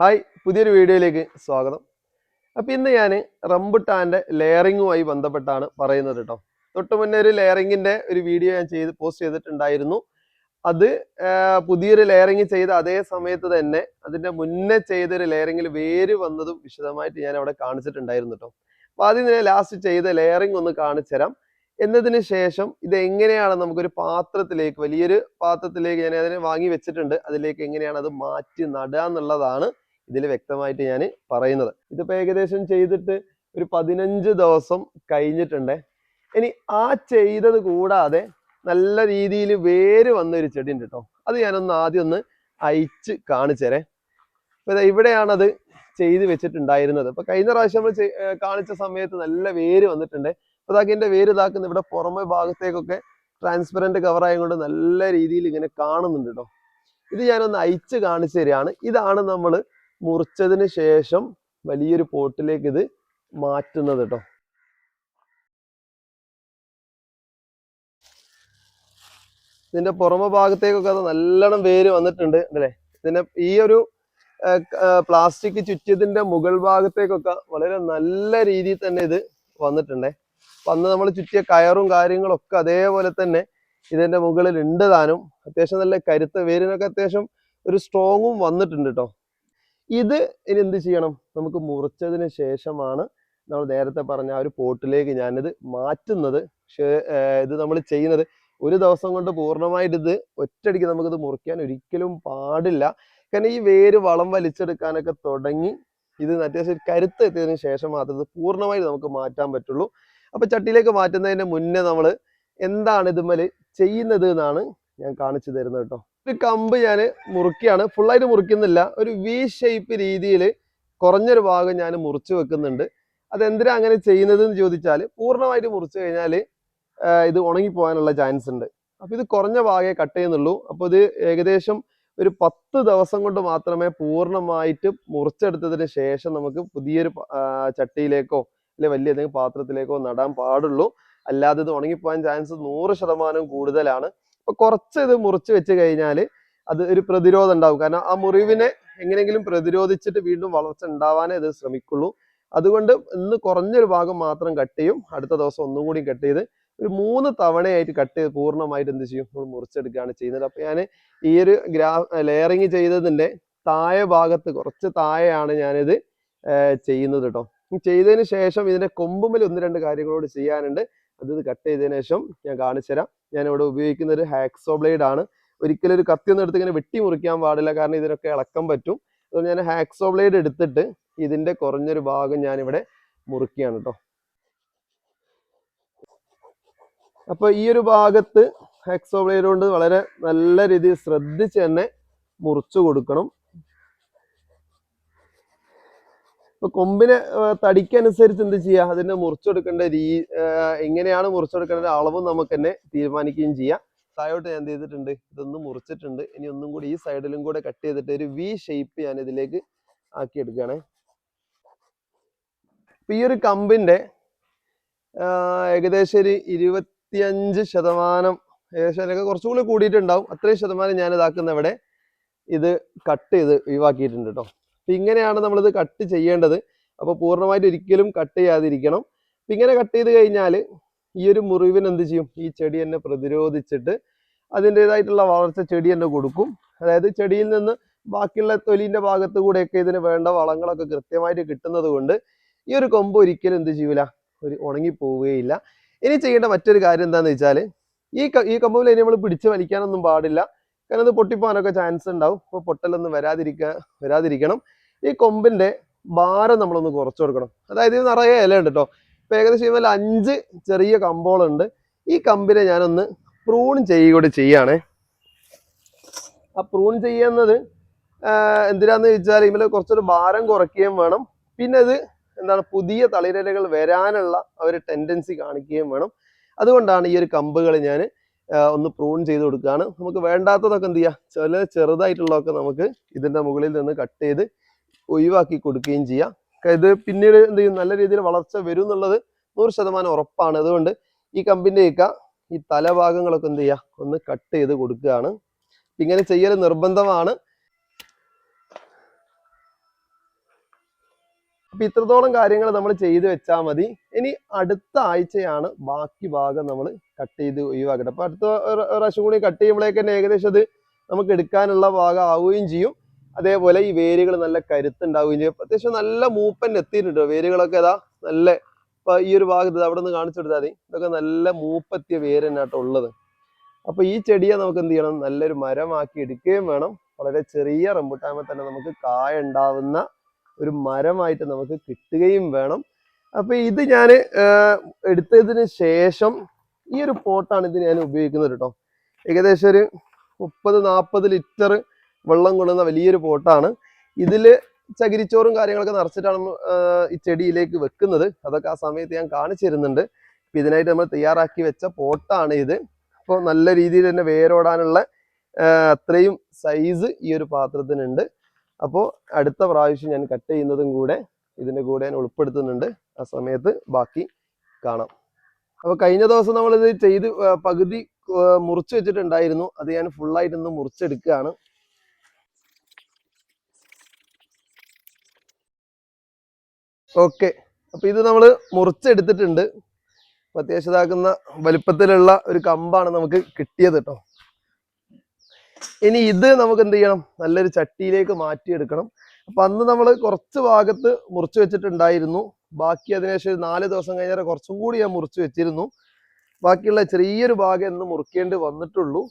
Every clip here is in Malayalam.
ഹായ് പുതിയൊരു വീഡിയോയിലേക്ക് സ്വാഗതം. അപ്പം ഇന്ന് ഞാൻ റംബുട്ടാന്റെ ലെയറിങ്ങുമായി ബന്ധപ്പെട്ടാണ് പറയുന്നത് കേട്ടോ തൊട്ട് മുന്നേ ഒരു ലെയറിങ്ങിന്റെ ഒരു വീഡിയോ ഞാൻ ചെയ്ത് പോസ്റ്റ് ചെയ്തിട്ടുണ്ടായിരുന്നു. അത് പുതിയൊരു ലെയറിങ് ചെയ്ത അതേ സമയത്ത് തന്നെ അതിന്റെ മുന്നേ ചെയ്തൊരു ലെയറിങ്ങിൽ വേര് വന്നതും വിശദമായിട്ട് ഞാൻ അവിടെ കാണിച്ചിട്ടുണ്ടായിരുന്നു കേട്ടോ അപ്പോൾ ആദ്യം ഞാൻ ലാസ്റ്റ് ചെയ്ത ലെയറിങ് ഒന്ന് കാണിച്ചു തരാം. എന്നതിന് ശേഷം ഇത് എങ്ങനെയാണ് നമുക്കൊരു പാത്രത്തിലേക്ക് വലിയൊരു പാത്രത്തിലേക്ക് ഞാൻ അതിനെ വാങ്ങി വെച്ചിട്ടുണ്ട്. അതിലേക്ക് എങ്ങനെയാണ് അത് മാറ്റി നടുക എന്നുള്ളതാണ് ഇതിൽ വ്യക്തമായിട്ട് ഞാൻ പറയുന്നത്. ഇതിപ്പോൾ ഏകദേശം ചെയ്തിട്ട് ഒരു പതിനഞ്ച് ദിവസം കഴിഞ്ഞിട്ടുണ്ട്. ഇനി ആ ചെയ്തത് കൂടാതെ നല്ല രീതിയിൽ വേര് വന്ന ഒരു ചെടി ഉണ്ട് കേട്ടോ അത് ഞാനൊന്ന് ആദ്യം ഒന്ന് അയച്ച് കാണിച്ചു തരേ അപ്പൊ ദാ ഇവിടെയാണത് ചെയ്ത് വെച്ചിട്ടുണ്ടായിരുന്നത്. അപ്പൊ കഴിഞ്ഞ പ്രാവശ്യം നമ്മൾ കാണിച്ച സമയത്ത് നല്ല വേര് വന്നിട്ടുണ്ട്. അപ്പൊ ഇതാക്കി എന്റെ വേര് ഇതാക്കുന്ന ഇവിടെ പുറമെ ഭാഗത്തേക്കൊക്കെ ട്രാൻസ്പെറന്റ് കവർ ആയതുകൊണ്ട് നല്ല രീതിയിൽ ഇങ്ങനെ കാണുന്നുണ്ട് കേട്ടോ ഇത് ഞാനൊന്ന് അയച്ച് കാണിച്ചു തരികയാണ് ഇതാണ് നമ്മൾ മുറിച്ചതിന് ശേഷം വലിയൊരു പോട്ടിലേക്ക് ഇത് മാറ്റുന്നത് കേട്ടോ ഇതിന്റെ പുറമ ഭാഗത്തേക്കൊക്കെ അത് നല്ലോണം വേര് വന്നിട്ടുണ്ട് അല്ലേ? ഇതിന്റെ ഈ ഒരു പ്ലാസ്റ്റിക് ചുറ്റിയതിന്റെ മുകൾ ഭാഗത്തേക്കൊക്കെ വളരെ നല്ല രീതിയിൽ തന്നെ ഇത് വന്നിട്ടുണ്ടേ. അപ്പൊ നമ്മൾ ചുറ്റിയ കയറും കാര്യങ്ങളൊക്കെ അതേപോലെ തന്നെ ഇതിന്റെ മുകളിൽ ഉണ്ട് താനും. അത്യാവശ്യം നല്ല കരുത്ത വേരിനൊക്കെ അത്യാവശ്യം ഒരു സ്ട്രോങ്ങും വന്നിട്ടുണ്ട് കേട്ടോ ഇത് ഇനി എന്ത് ചെയ്യണം? നമുക്ക് മുറിച്ചതിന് ശേഷമാണ് നമ്മൾ നേരത്തെ പറഞ്ഞ ആ ഒരു പോട്ടിലേക്ക് ഞാനിത് മാറ്റുന്നത്. പക്ഷേ ഇത് നമ്മൾ ചെയ്യുന്നത് ഒരു ദിവസം കൊണ്ട് പൂർണമായിട്ട് ഇത് ഒറ്റയടിക്ക് നമുക്കിത് മുറിക്കാൻ ഒരിക്കലും പാടില്ല. കാരണം ഈ വേര് വളം വലിച്ചെടുക്കാനൊക്കെ തുടങ്ങി ഇത് അത്യാവശ്യം കരുത്ത് എത്തിയതിനു ശേഷം മാത്രമേ ഇത് പൂർണമായിട്ട് നമുക്ക് മാറ്റാൻ പറ്റുള്ളൂ. അപ്പൊ ചട്ടിയിലേക്ക് മാറ്റുന്നതിന് മുന്നേ നമ്മൾ എന്താണ് ഇതുമൽ ചെയ്യുന്നത് എന്നാണ് ഞാൻ കാണിച്ചു തരുന്നത് കേട്ടോ. ഒരു കമ്പ് ഞാൻ മുറുക്കിയാണ്. ഫുള്ളായിട്ട് മുറിക്കുന്നില്ല. ഒരു വി ഷേപ്പ് രീതിയിൽ കുറഞ്ഞൊരു ഭാഗം ഞാൻ മുറിച്ച് വെക്കുന്നുണ്ട്. അതെന്തിനാ അങ്ങനെ ചെയ്യുന്നത് എന്ന് ചോദിച്ചാൽ പൂർണമായിട്ട് മുറിച്ച് കഴിഞ്ഞാൽ ഇത് ഉണങ്ങി ഉണങ്ങിപ്പോകാനുള്ള ചാൻസ് ഉണ്ട്. അപ്പോൾ ഇത് കുറഞ്ഞ ഭാഗമേ കട്ട് ചെയ്യുന്നുള്ളൂ. അപ്പോൾ ഇത് ഏകദേശം ഒരു പത്ത് ദിവസം കൊണ്ട് മാത്രമേ പൂർണമായിട്ട് മുറിച്ചെടുത്തതിന് ശേഷം നമുക്ക് പുതിയൊരു ചട്ടിയിലേക്കോ അല്ലെ വലിയ ഏതെങ്കിലും പാത്രത്തിലേക്കോ നടാൻ പാടുള്ളൂ. അല്ലാതെ ഇത് ഉണങ്ങിപ്പോകാൻ ചാൻസ് നൂറ് ശതമാനം കൂടുതലാണ്. അപ്പൊ കുറച്ച് ഇത് മുറിച്ച് വെച്ച് കഴിഞ്ഞാൽ അത് ഒരു പ്രതിരോധം ഉണ്ടാവും. കാരണം ആ മുറിവിനെ എങ്ങനെയെങ്കിലും പ്രതിരോധിച്ചിട്ട് വീണ്ടും വളർച്ച ഉണ്ടാവാനേ ഇത് ശ്രമിക്കുള്ളൂ. അതുകൊണ്ട് ഇന്ന് കുറഞ്ഞൊരു ഭാഗം മാത്രം കട്ട് ചെയ്യും. അടുത്ത ദിവസം ഒന്നും കൂടി കട്ട് ചെയ്ത് ഒരു മൂന്ന് തവണയായിട്ട് കട്ട് ചെയ്ത് പൂർണമായിട്ട് എന്ത് ചെയ്യും? നമ്മൾ മുറിച്ചെടുക്കുകയാണ് ചെയ്യുന്നത്. അപ്പൊ ഞാൻ ഈ ഒരു ഗ്രാ ലെയറിങ് ചെയ്തതിന്റെ താഴെ ഭാഗത്ത് കുറച്ച് താഴെയാണ് ഞാനിത് ചെയ്യുന്നത് കേട്ടോ ചെയ്തതിന് ശേഷം ഇതിന്റെ കൊമ്പുമ്മൽ ഒന്ന് രണ്ട് കാര്യങ്ങളോട് ചെയ്യാനുണ്ട്. അത് ഇത് കട്ട് ചെയ്തതിനു ശേഷം ഞാൻ കാണിച്ചു തരാം. ഞാൻ ഇവിടെ ഉപയോഗിക്കുന്ന ഒരു ഹാക്സോ ബ്ലേഡ് ആണ്. ഒരിക്കലും ഒരു കത്തി ഒന്നും എടുത്ത് ഇങ്ങനെ വെട്ടി മുറിക്കാൻ പാടില്ല കാരണം ഇതിനൊക്കെ ഇളക്കം പറ്റും. അതുകൊണ്ട് ഞാൻ ഹാക്സോ ബ്ലേഡ് എടുത്തിട്ട് ഇതിന്റെ കുറഞ്ഞൊരു ഭാഗം ഞാൻ ഇവിടെ മുറിക്കുകയാണ് കേട്ടോ അപ്പോൾ ഈ ഒരു ഭാഗത്ത് ഹാക്സോ ബ്ലേഡ് കൊണ്ട് വളരെ നല്ല രീതിയിൽ ശ്രദ്ധിച്ച് തന്നെ മുറിച്ചു കൊടുക്കണം. ഇപ്പൊ കൊമ്പിനെ തടിക്കനുസരിച്ച് എന്ത് ചെയ്യുക അതിനെ മുറിച്ചെടുക്കേണ്ട രീ എങ്ങനെയാണ് മുറിച്ചെടുക്കേണ്ട അളവും നമുക്ക് തന്നെ തീരുമാനിക്കുകയും ചെയ്യാം. താഴോട്ട് ഞാൻ എന്ത് ചെയ്തിട്ടുണ്ട്? ഇതൊന്ന് മുറിച്ചിട്ടുണ്ട്. ഇനി ഒന്നും കൂടി ഈ സൈഡിലും കൂടെ കട്ട് ചെയ്തിട്ട് ഒരു വി ഷേപ്പ് ഞാൻ ഇതിലേക്ക് ആക്കി എടുക്കുകയാണേ ഇപ്പൊ ഈ ഒരു കമ്പിന്റെ ഏകദേശം ഒരു ഇരുപത്തിയഞ്ച് ശതമാനം ഏകദേശം അതിനൊക്കെ കുറച്ചും കൂടി കൂടിയിട്ടുണ്ടാവും. അത്രയും ശതമാനം ഞാൻ ഇതാക്കുന്ന ഇവിടെ ഇത് കട്ട് ചെയ്ത് ഒഴിവാക്കിയിട്ടുണ്ട് കേട്ടോ. അപ്പൊ ഇങ്ങനെയാണ് നമ്മളിത് കട്ട് ചെയ്യേണ്ടത്. അപ്പോൾ പൂർണമായിട്ട് ഒരിക്കലും കട്ട് ചെയ്യാതിരിക്കണം. അപ്പം ഇങ്ങനെ കട്ട് ചെയ്ത് കഴിഞ്ഞാൽ ഈ ഒരു മുറിവിന് എന്ത് ചെയ്യും? ഈ ചെടി തന്നെ പ്രതിരോധിച്ചിട്ട് അതിന്റെതായിട്ടുള്ള വളർച്ച ചെടി തന്നെ കൊടുക്കും. അതായത് ചെടിയിൽ നിന്ന് ബാക്കിയുള്ള തൊലിന്റെ ഭാഗത്ത് കൂടെയൊക്കെ ഇതിന് വേണ്ട വളങ്ങളൊക്കെ കൃത്യമായിട്ട് കിട്ടുന്നത് കൊണ്ട് ഈ ഒരു കൊമ്പ് ഒരിക്കലും എന്ത് ചെയ്യൂല ഒരു ഉണങ്ങി പോവുകയില്ല. ഇനി ചെയ്യേണ്ട മറ്റൊരു കാര്യം എന്താണെന്ന് വെച്ചാൽ ഈ ഈ കമ്പുകൾ ഇനി നമ്മൾ പിടിച്ച് വലിക്കാനൊന്നും പാടില്ല. കാരണം അത് പൊട്ടിപ്പോകാനൊക്കെ ചാൻസ് ഉണ്ടാവും. അപ്പോൾ പൊട്ടലൊന്നും വരാതിരിക്കുക വരാതിരിക്കണം. ഈ കൊമ്പിന്റെ ഭാരം നമ്മളൊന്ന് കുറച്ച് കൊടുക്കണം. അതായത് ഇത് നിറയെ ഇല ഉണ്ട് കേട്ടോ ഇപ്പൊ ഏകദേശം ഇതിൽ അഞ്ച് ചെറിയ കമ്പോളുണ്ട്. ഈ കമ്പിനെ ഞാനൊന്ന് പ്രൂൺ ചെയ്യുകൂടി ചെയ്യാണ് ആ പ്രൂൺ ചെയ്യുന്നത് എന്തിനാന്ന് ചോദിച്ചാൽ ഇതിൽ കുറച്ചൊരു ഭാരം കുറയ്ക്കുകയും വേണം. പിന്നെ ഇത് എന്താണ് പുതിയ തളിരലകൾ വരാനുള്ള ഒരു ടെൻഡൻസി കാണിക്കുകയും വേണം. അതുകൊണ്ടാണ് ഈ ഒരു കമ്പുകൾ ഞാൻ ഒന്ന് പ്രൂൺ ചെയ്ത് കൊടുക്കുകയാണ്. നമുക്ക് വേണ്ടാത്തതൊക്കെ എന്ത് ചെയ്യുക ചില ചെറുതായിട്ടുള്ളതൊക്കെ നമുക്ക് ഇതിന്റെ മുകളിൽ നിന്ന് കട്ട് ചെയ്ത് ഒഴിവാക്കി കൊടുക്കുകയും ചെയ്യാം. ഇത് പിന്നീട് എന്ത് ചെയ്യും? നല്ല രീതിയിൽ വളർച്ച വരും എന്നുള്ളത് നൂറ് ശതമാനം ഉറപ്പാണ്. അതുകൊണ്ട് ഈ കമ്പിന്റെയൊക്കെ ഈ തലഭാഗങ്ങളൊക്കെ എന്ത് ചെയ്യുക ഒന്ന് കട്ട് ചെയ്ത് കൊടുക്കുകയാണ്. ഇങ്ങനെ ചെയ്യൽ നിർബന്ധമാണ്. അപ്പൊ ഇത്രത്തോളം കാര്യങ്ങൾ നമ്മൾ ചെയ്തു വെച്ചാൽ മതി. ഇനി അടുത്ത ആഴ്ചയാണ് ബാക്കി ഭാഗം നമ്മൾ കട്ട് ചെയ്ത് ഒഴിവാക്കട്ടെ അപ്പൊ അടുത്ത പ്രാവശ്യം കൂടി കട്ട് ചെയ്യുമ്പോഴേക്ക് തന്നെ ഏകദേശം അത് നമുക്ക് എടുക്കാനുള്ള ഭാഗം ആവുകയും ചെയ്യും. അതേപോലെ ഈ വേരുകൾ നല്ല കരുത്തുണ്ടാവുകയും ചെയ്യും അത്യാവശ്യം നല്ല മൂപ്പൻ എത്തിയിട്ടുണ്ട്. വേരുകളൊക്കെ ഇതാ നല്ല ഇപ്പൊ ഈ ഒരു ഭാഗത്ത് അവിടെ നിന്ന് കാണിച്ചു കൊടുത്താൽ മതി. ഇതൊക്കെ നല്ല മൂപ്പത്തിയ വേര് തന്നെയാട്ടോ ഉള്ളത്. അപ്പൊ ഈ ചെടിയെ നമുക്ക് എന്ത് ചെയ്യണം? നല്ലൊരു മരമാക്കി എടുക്കുകയും വേണം. വളരെ ചെറിയ റംബുട്ടാമ തന്നെ നമുക്ക് കായ ഉണ്ടാവുന്ന ഒരു മരമായിട്ട് നമുക്ക് കിട്ടുകയും വേണം. അപ്പൊ ഇത് ഞാൻ എടുത്തതിന് ശേഷം ഈ ഒരു പോട്ടാണ് ഇത് ഞാൻ ഉപയോഗിക്കുന്നത് കേട്ടോ. ഏകദേശം ഒരു മുപ്പത് നാൽപ്പത് ലിറ്റർ വെള്ളം കൊള്ളുന്ന വലിയൊരു പോട്ടാണ്. ഇതിൽ ചകിരിച്ചോറും കാര്യങ്ങളൊക്കെ നിറച്ചിട്ടാണ് ഈ ചെടിയിലേക്ക് വെക്കുന്നത്. അതൊക്കെ ആ സമയത്ത് ഞാൻ കാണിച്ചു തരുന്നുണ്ട്. അപ്പൊ ഇതിനായിട്ട് നമ്മൾ തയ്യാറാക്കി വെച്ച പോട്ടാണ് ഇത്. അപ്പോൾ നല്ല രീതിയിൽ തന്നെ വേരോടാനുള്ള അത്രയും സൈസ് ഈ ഒരു പാത്രത്തിനുണ്ട്. അപ്പോൾ അടുത്ത പ്രാവശ്യം ഞാൻ കട്ട് ചെയ്യുന്നതും കൂടെ ഇതിന്റെ കൂടെ ഞാൻ ഉൾപ്പെടുത്തുന്നുണ്ട്. ആ സമയത്ത് ബാക്കി കാണാം. അപ്പോൾ കഴിഞ്ഞ ദിവസം നമ്മളിത് ചെയ്ത് പകുതി മുറിച്ചു വെച്ചിട്ടുണ്ടായിരുന്നു. അത് ഞാൻ ഫുള്ളായിട്ട് ഇന്ന് മുറിച്ചെടുക്കുകയാണ്. ഓക്കെ. അപ്പോൾ ഇത് നമ്മൾ മുറിച്ചെടുത്തിട്ടുണ്ട്. അത്യാവശ്യതാക്കുന്ന വലുപ്പത്തിലുള്ള ഒരു കമ്പാണ് നമുക്ക് കിട്ടിയത് കേട്ടോ ഇനി ഇത് നമുക്ക് എന്ത് ചെയ്യണം? നല്ലൊരു ചട്ടിയിലേക്ക് മാറ്റിയെടുക്കണം. അപ്പൊ അന്ന് നമ്മൾ കുറച്ച് ഭാഗത്ത് മുറിച്ച് വെച്ചിട്ടുണ്ടായിരുന്നു. ബാക്കി അതിനുശേഷം ഒരു നാല് ദിവസം കഴിഞ്ഞാൽ കുറച്ചും കൂടി ഞാൻ മുറിച്ച് വെച്ചിരുന്നു. ബാക്കിയുള്ള ചെറിയൊരു ഭാഗം എന്ന് മുറിക്കേണ്ടി വന്നിട്ടുള്ളൂ.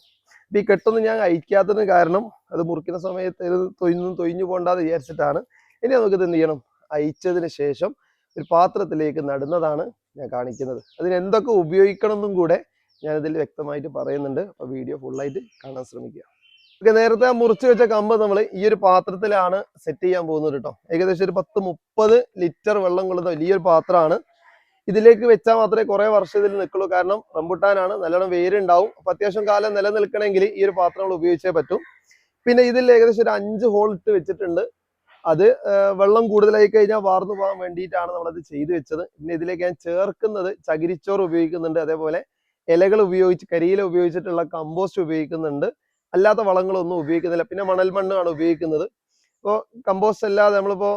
ഈ കെട്ടൊന്നും ഞാൻ അയക്കാത്തതിന് കാരണം അത് മുറിക്കുന്ന സമയത്ത് ഇത് തൊയ്ഞ്ഞു പോണ്ടാന്ന് വിചാരിച്ചിട്ടാണ്. ഇനി നമുക്കിത് എന്ത് ചെയ്യണം? അയച്ചതിന് ശേഷം ഒരു പാത്രത്തിലേക്ക് നടുന്നതാണ് ഞാൻ കാണിക്കുന്നത്. അതിന് എന്തൊക്കെ ഉപയോഗിക്കണം എന്നും കൂടെ ഞാനിതിൽ വ്യക്തമായിട്ട് പറയുന്നുണ്ട്. അപ്പോൾ വീഡിയോ ഫുള്ളായിട്ട് കാണാൻ ശ്രമിക്കുക. ഓക്കെ നേരത്തെ മുറിച്ച് വെച്ച കമ്പ് നമ്മൾ ഈ ഒരു പാത്രത്തിലാണ് സെറ്റ് ചെയ്യാൻ പോകുന്നത് കേട്ടോ. ഏകദേശം ഒരു പത്ത് മുപ്പത് ലിറ്റർ വെള്ളം കൊള്ളുന്ന വലിയൊരു പാത്രമാണ്. ഇതിലേക്ക് വെച്ചാൽ മാത്രമേ കുറേ വർഷം ഇതിൽ നിൽക്കുള്ളൂ. കാരണം റംബുട്ടാനാണ് നല്ലോണം വേരുണ്ടാവും. അപ്പൊ അത്യാവശ്യം കാലം നിലനിൽക്കണമെങ്കിൽ ഈ ഒരു പാത്രങ്ങൾ ഉപയോഗിച്ചേ പറ്റും. പിന്നെ ഇതിൽ ഏകദേശം ഒരു അഞ്ച് ഹോൾ ഇട്ട് വെച്ചിട്ടുണ്ട്. അത് വെള്ളം കൂടുതലായി കഴിഞ്ഞാൽ വാർന്നു പോകാൻ വേണ്ടിയിട്ടാണ് നമ്മളത് ചെയ്തു വെച്ചത്. പിന്നെ ഇതിലേക്ക് ഞാൻ ചേർക്കുന്നത് ചകിരിച്ചോറ് ഉപയോഗിക്കുന്നുണ്ട്. അതേപോലെ ഇലകൾ ഉപയോഗിച്ച് കരിയില ഉപയോഗിച്ചിട്ടുള്ള കമ്പോസ്റ്റ് ഉപയോഗിക്കുന്നുണ്ട്. അല്ലാത്ത വളങ്ങളൊന്നും ഉപയോഗിക്കുന്നില്ല. പിന്നെ മണൽ മണ്ണാണ് ഉപയോഗിക്കുന്നത്. ഇപ്പോൾ കമ്പോസ്റ്റ് അല്ലാതെ നമ്മളിപ്പോൾ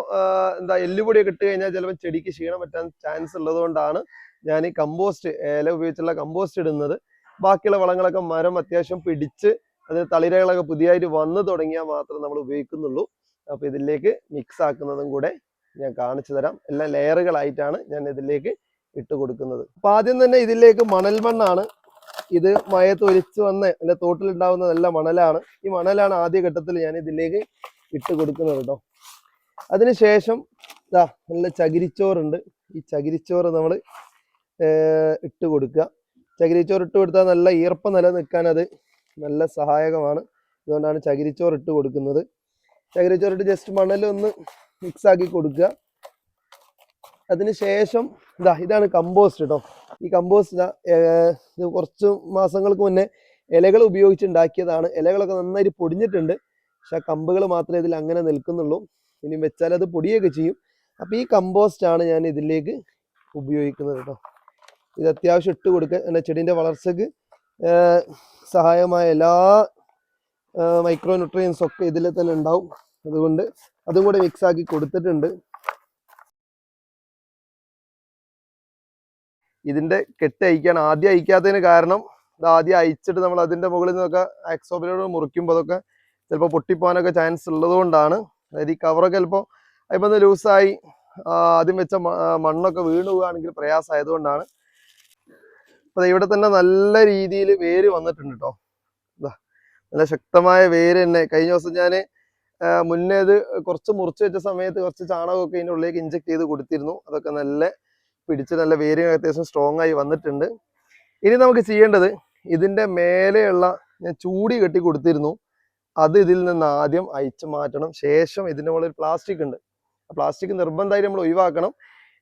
എന്താ എല്ലുപൊടിയൊക്കെ ഇട്ട് കഴിഞ്ഞാൽ ചിലപ്പോൾ ചെടിക്ക് ക്ഷീണം പറ്റാൻ ചാൻസ് ഉള്ളതുകൊണ്ടാണ് ഞാൻ ഈ കമ്പോസ്റ്റ് ഇല ഉപയോഗിച്ചുള്ള കമ്പോസ്റ്റ് ഇടുന്നത്. ബാക്കിയുള്ള വളങ്ങളൊക്കെ മരം അത്യാവശ്യം പിടിച്ച് അതിന് തളിരകളൊക്കെ പുതിയതായിട്ട് വന്നു തുടങ്ങിയാൽ മാത്രം നമ്മൾ ഉപയോഗിക്കുന്നുള്ളൂ. അപ്പൊ ഇതിലേക്ക് മിക്സ് ആക്കുന്നതും കൂടെ ഞാൻ കാണിച്ചു തരാം. എല്ലാം ലെയറുകളായിട്ടാണ് ഞാൻ ഇതിലേക്ക് ഇട്ട് കൊടുക്കുന്നത്. അപ്പോൾ ആദ്യം തന്നെ ഇതിലേക്ക് മണൽ മണ്ണാണ്. ഇത് മയത്ത് ഒലിച്ച് വന്ന് എന്റെ തോട്ടിലുണ്ടാവുന്ന നല്ല മണലാണ്. ഈ മണലാണ് ആദ്യ ഘട്ടത്തിൽ ഞാൻ ഇതിലേക്ക് ഇട്ട് കൊടുക്കുന്നത് കേട്ടോ അതിനുശേഷം ഇതാ നല്ല ചകിരിച്ചോറുണ്ട്. ഈ ചകിരിച്ചോറ് നമ്മൾ ഇട്ട് കൊടുക്കുക. ചകിരിച്ചോറ് ഇട്ട് കൊടുത്താൽ നല്ല ഈർപ്പം നിലനിൽക്കാൻ അത് നല്ല സഹായകമാണ്. അതുകൊണ്ടാണ് ചകിരിച്ചോറ് ഇട്ട് കൊടുക്കുന്നത്. ചകിരിച്ചോറിട്ട് ജസ്റ്റ് മണലൊന്ന് മിക്സ് ആക്കി കൊടുക്കുക. അതിനുശേഷം ഇതാ ഇതാണ് കമ്പോസ്റ്റ് കേട്ടോ ഈ കമ്പോസ്റ്റ് ഇതാ കുറച്ച് മാസങ്ങൾക്ക് മുന്നേ ഇലകൾ ഉപയോഗിച്ച് ഉണ്ടാക്കിയതാണ് ഇലകളൊക്കെ നന്നായിട്ട് പൊടിഞ്ഞിട്ടുണ്ട്. പക്ഷെ ആ കമ്പുകൾ മാത്രമേ ഇതിൽ അങ്ങനെ നിൽക്കുന്നുള്ളൂ. ഇനി വെച്ചാൽ അത് പൊടിയൊക്കെ ചെയ്യും. അപ്പോൾ ഈ കമ്പോസ്റ്റ് ആണ് ഞാൻ ഇതിലേക്ക് ഉപയോഗിക്കുന്നത് കേട്ടോ ഇത് അത്യാവശ്യം ഇട്ട് കൊടുക്കുക എന്റെ ചെടീന്റെ വളർച്ചയ്ക്ക് സഹായമായ എല്ലാ മൈക്രോ ന്യൂട്രിയൻസ് ഒക്കെ ഇതിൽ തന്നെ ഉണ്ടാവും. അതുകൊണ്ട് അതും കൂടെ മിക്സ് ആക്കി കൊടുത്തിട്ടുണ്ട്. ഇതിന്റെ കെട്ട് അയക്കാണ് ആദ്യം അയക്കാത്തതിന് കാരണം ഇത് ആദ്യം അയച്ചിട്ട് നമ്മൾ അതിന്റെ മുകളിൽ നിന്നൊക്കെ ആക്സോബിനോട് മുറിക്കുമ്പോൾ അതൊക്കെ ചിലപ്പോൾ പൊട്ടിപ്പോകാനൊക്കെ ചാൻസ് ഉള്ളതുകൊണ്ടാണ്. അതായത് ഈ കവറൊക്കെ ചിലപ്പോൾ അതിപ്പോൾ ലൂസായി ആദ്യം വെച്ച മണ്ണൊക്കെ വീണു പോവുകയാണെങ്കിൽ പ്രയാസമായതുകൊണ്ടാണ്. അപ്പൊ ഇവിടെ തന്നെ നല്ല രീതിയിൽ വേര് വന്നിട്ടുണ്ട് കേട്ടോ നല്ല ശക്തമായ വേര് തന്നെ. കഴിഞ്ഞ ദിവസം ഞാൻ മുന്നേ ഇത് കുറച്ച് മുറിച്ച് വെച്ച സമയത്ത് കുറച്ച് ചാണകമൊക്കെ ഇതിന്റെ ഉള്ളിലേക്ക് ഇഞ്ചെക്ട് ചെയ്ത് കൊടുത്തിരുന്നു. അതൊക്കെ നല്ല പിടിച്ച് നല്ല വേര് അത്യാവശ്യം സ്ട്രോങ് ആയി വന്നിട്ടുണ്ട്. ഇനി നമുക്ക് ചെയ്യേണ്ടത് ഇതിന്റെ മേലെയുള്ള ഞാൻ ചൂടി കെട്ടി കൊടുത്തിരുന്നു. അത് ഇതിൽ നിന്ന് ആദ്യം അയച്ചു മാറ്റണം. ശേഷം ഇതിന്റെ മുകളിൽ പ്ലാസ്റ്റിക് ഉണ്ട്. പ്ലാസ്റ്റിക് നിർബന്ധമായിട്ട് നമ്മൾ ഒഴിവാക്കണം.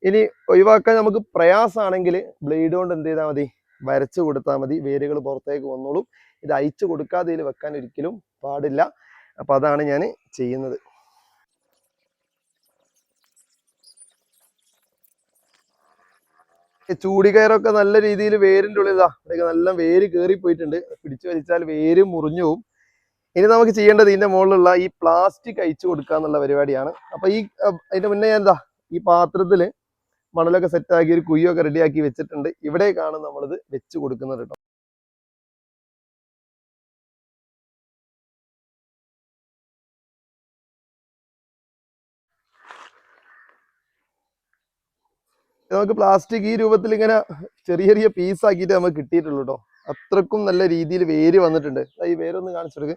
ഇനി ഒഴിവാക്കാൻ നമുക്ക് പ്രയാസമാണെങ്കിൽ ബ്ലേഡ് കൊണ്ട് എന്ത് ചെയ്താൽ മതി? വരച്ചു കൊടുത്താൽ മതി. വേരുകൾ പുറത്തേക്ക് വന്നോളും. ഇത് അയച്ചു കൊടുക്കാതെ ഇതിൽ വെക്കാൻ ഒരിക്കലും പാടില്ല. അപ്പൊ അതാണ് ഞാൻ ചെയ്യുന്നത്. ഈ ചൂടിക്കയറൊക്കെ നല്ല രീതിയിൽ വേരിന്റെ ഉള്ളിൽ ഇതാ ഇവിടെയൊക്കെ നല്ല വേര് കയറി പോയിട്ടുണ്ട്. പിടിച്ചു വലിച്ചാൽ വേര് മുറിഞ്ഞു പോകും ഇനി നമുക്ക് ചെയ്യേണ്ടത് ഇതിന്റെ മുകളിലുള്ള ഈ പ്ലാസ്റ്റിക് അയച്ചു കൊടുക്കുക എന്നുള്ള പരിപാടിയാണ്. അപ്പൊ ഈ അതിന്റെ മുന്നേ എന്താ ഈ പാത്രത്തിൽ മണലൊക്കെ സെറ്റാക്കി ഒരു കുയ്യൊക്കെ റെഡിയാക്കി വെച്ചിട്ടുണ്ട്. ഇവിടേക്കാണ് നമ്മളിത് വെച്ച് കൊടുക്കുന്നത് കേട്ടോ. നമുക്ക് പ്ലാസ്റ്റിക് ഈ രൂപത്തിൽ ഇങ്ങനെ ചെറിയ ചെറിയ പീസ് ആക്കിയിട്ട് നമുക്ക് കിട്ടിയിട്ടുള്ളൂ കേട്ടോ അത്രക്കും നല്ല രീതിയിൽ വേര് വന്നിട്ടുണ്ട്. ഈ വേരൊന്ന് കാണിച്ചെടുക്ക്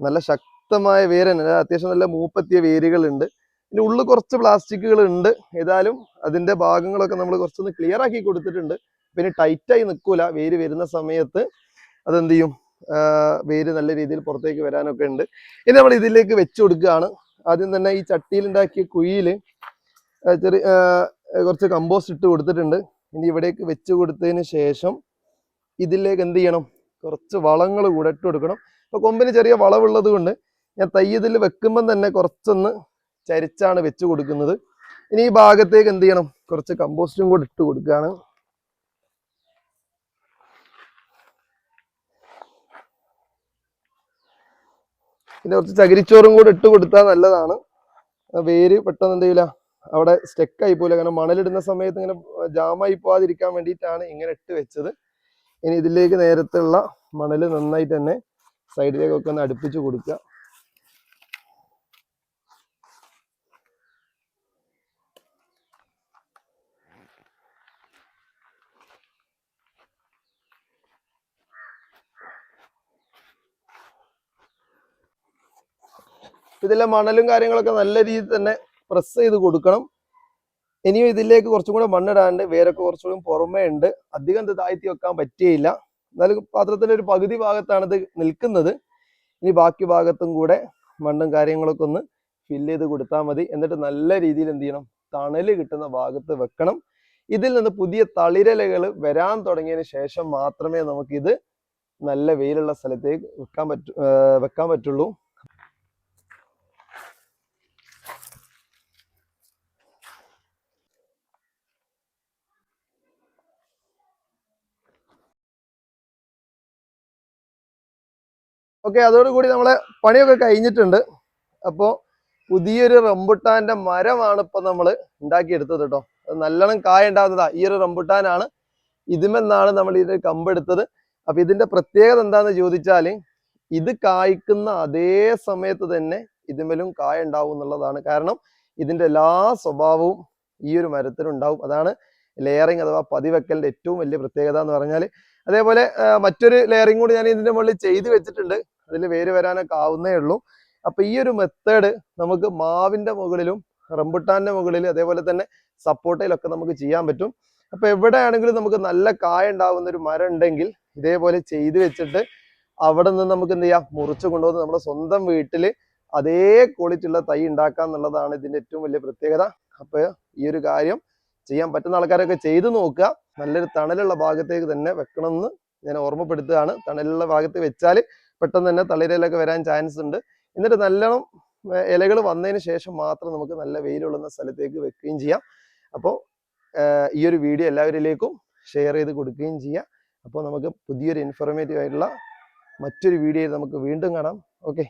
നല്ല ശക്തമായ വേര് തന്നെ. അത്യാവശ്യം നല്ല മൂപ്പത്തിയ വേരുകൾ ഉണ്ട് ഇതിന്റെ ഉള്ളിൽ കുറച്ച് പ്ലാസ്റ്റിക്കുകൾ ഉണ്ട്. ഏതായാലും അതിന്റെ ഭാഗങ്ങളൊക്കെ നമ്മൾ കുറച്ചൊന്ന് ക്ലിയർ ആക്കി കൊടുത്തിട്ടുണ്ട്. പിന്നെ ടൈറ്റായി നിൽക്കൂല. വേര് വരുന്ന സമയത്ത് അതെന്ത് ചെയ്യും വേര് നല്ല രീതിയിൽ പുറത്തേക്ക് വരാനൊക്കെ ഉണ്ട്. ഇനി നമ്മൾ ഇതിലേക്ക് വെച്ച് കൊടുക്കുകയാണ്. ആദ്യം തന്നെ ഈ ചട്ടിയിലുണ്ടാക്കിയ കുഴിയിൽ ചെറിയ കുറച്ച് കമ്പോസ്റ്റ് ഇട്ട് കൊടുത്തിട്ടുണ്ട്. ഇനി ഇവിടേക്ക് വെച്ച് കൊടുത്തതിന് ശേഷം ഇതിലേക്ക് എന്ത് ചെയ്യണം? കുറച്ച് വളങ്ങൾ കൂടെ ഇട്ട് കൊടുക്കണം. ഇപ്പൊ കൊമ്പിന് ചെറിയ വളവുള്ളത് കൊണ്ട് ഞാൻ തയ്യതിൽ വെക്കുമ്പം തന്നെ കുറച്ചൊന്ന് ചരിച്ചാണ് വെച്ച് കൊടുക്കുന്നത്. ഇനി ഈ ഭാഗത്തേക്ക് എന്ത് ചെയ്യണം? കുറച്ച് കമ്പോസ്റ്റും കൂടെ ഇട്ട് കൊടുക്കുകയാണ്. പിന്നെ കുറച്ച് ചകിരിച്ചോറും കൂടെ ഇട്ട് കൊടുത്താൽ നല്ലതാണ്. വേര് പെട്ടെന്ന് എന്ത് ചെയ്യില്ല അവിടെ സ്റ്റെക്കായി പോലെ കാരണം മണലിടുന്ന സമയത്ത് ഇങ്ങനെ ജാമായി പോവാതിരിക്കാൻ വേണ്ടിയിട്ടാണ് ഇങ്ങനെ ഇട്ട് വെച്ചത്. ഇനി ഇതിലേക്ക് നേരത്തുള്ള മണൽ നന്നായിട്ട് തന്നെ സൈഡിലേക്കൊക്കെ ഒന്ന് അടുപ്പിച്ച് കൊടുക്കുക. ഇതിലെ മണലും കാര്യങ്ങളൊക്കെ നല്ല രീതിയിൽ തന്നെ പ്രസ് ചെയ്ത് കൊടുക്കണം. ഇനിയും ഇതിലേക്ക് കുറച്ചും കൂടെ മണ്ണിടാണ്ട് വേരൊക്കെ കുറച്ചുകൂടി പുറമേ ഉണ്ട്. അധികം ഇത് താഴ്ത്തി വെക്കാൻ പറ്റിയില്ല. എന്നാലും പാത്രത്തിന്റെ ഒരു പകുതി ഭാഗത്താണ് ഇത് നിൽക്കുന്നത്. ഇനി ബാക്കി ഭാഗത്തും കൂടെ മണ്ണും കാര്യങ്ങളൊക്കെ ഒന്ന് ഫില്ല് ചെയ്ത് കൊടുത്താൽ മതി. എന്നിട്ട് നല്ല രീതിയിൽ എന്ത് ചെയ്യണം? തണൽ കിട്ടുന്ന ഭാഗത്ത് വെക്കണം. ഇതിൽ നിന്ന് പുതിയ തളിരലകൾ വരാൻ തുടങ്ങിയതിന് ശേഷം മാത്രമേ നമുക്കിത് നല്ല വെയിലുള്ള സ്ഥലത്തേക്ക് വെക്കാൻ പറ്റൂ വെക്കാൻ പറ്റുള്ളൂ. ഓക്കെ അതോടുകൂടി നമ്മളെ പണിയൊക്കെ കഴിഞ്ഞിട്ടുണ്ട്. അപ്പോൾ പുതിയൊരു റംബുട്ടാന്റെ മരമാണ് ഇപ്പൊ നമ്മൾ ഉണ്ടാക്കിയെടുത്തത് കേട്ടോ അത് നല്ലോണം കായ ഉണ്ടാകുന്നതാ ഈ ഒരു റംബുട്ടാനാണ് ഇതുമെന്നാണ് നമ്മൾ ഇതിന്റെ കമ്പെടുത്തത്. അപ്പൊ ഇതിന്റെ പ്രത്യേകത എന്താന്ന് ചോദിച്ചാൽ ഇത് കായ്ക്കുന്ന അതേ സമയത്ത് തന്നെ ഇതിന്മേലും കായ ഉണ്ടാവും എന്നുള്ളതാണ്. കാരണം ഇതിന്റെ എല്ലാ സ്വഭാവവും ഈ ഒരു മരത്തിനുണ്ടാവും. അതാണ് ലെയറിങ് അഥവാ പതിവെക്കലിന്റെ ഏറ്റവും വലിയ പ്രത്യേകത എന്ന് പറഞ്ഞാൽ അതേപോലെ മറ്റൊരു ലെയറിങ് കൂടി ഞാൻ ഇതിന്റെ മുകളിൽ ചെയ്തു വെച്ചിട്ടുണ്ട്. അതിൽ വേര് വരാനൊക്കെ ആവുന്നേ ഉള്ളൂ. അപ്പൊ ഈ ഒരു മെത്തേഡ് നമുക്ക് മാവിന്റെ മുകളിലും റംബുട്ടാന്റെ മുകളിലും അതേപോലെ തന്നെ സപ്പോർട്ടയിലൊക്കെ നമുക്ക് ചെയ്യാൻ പറ്റും. അപ്പൊ എവിടെയാണെങ്കിലും നമുക്ക് നല്ല കായ ഉണ്ടാവുന്ന ഒരു മരം ഉണ്ടെങ്കിൽ ഇതേപോലെ ചെയ്തു വെച്ചിട്ട് അവിടെ നിന്ന് നമുക്ക് എന്ത് ചെയ്യാം? മുറിച്ച് കൊണ്ടുവന്ന് നമ്മുടെ സ്വന്തം വീട്ടിൽ അതേ ക്വാളിറ്റി ഉള്ള തൈ ഉണ്ടാക്കാം എന്നുള്ളതാണ് ഇതിന്റെ ഏറ്റവും വലിയ പ്രത്യേകത. അപ്പൊ ഈ ഒരു കാര്യം ചെയ്യാൻ പറ്റുന്ന ആൾക്കാരൊക്കെ ചെയ്തു നോക്കുക. നല്ലൊരു തണലുള്ള ഭാഗത്തേക്ക് തന്നെ വെക്കണമെന്ന് ഞാൻ ഓർമ്മപ്പെടുത്തുകയാണ്. തണലുള്ള ഭാഗത്ത് വെച്ചാൽ പെട്ടെന്ന് തന്നെ തളിരയിലൊക്കെ വരാൻ ചാൻസ് ഉണ്ട്. എന്നിട്ട് നല്ലോണം ഇലകൾ വന്നതിന് ശേഷം മാത്രം നമുക്ക് നല്ല വെയിലുള്ള സ്ഥലത്തേക്ക് വെക്കുകയും ചെയ്യാം. അപ്പോൾ ഈ ഒരു വീഡിയോ എല്ലാവരിലേക്കും ഷെയർ ചെയ്ത് കൊടുക്കുകയും ചെയ്യാം. അപ്പോൾ നമുക്ക് പുതിയൊരു ഇൻഫോർമേറ്റീവ് ആയിട്ടുള്ള മറ്റൊരു വീഡിയോയിൽ നമുക്ക് വീണ്ടും കാണാം. ഓക്കെ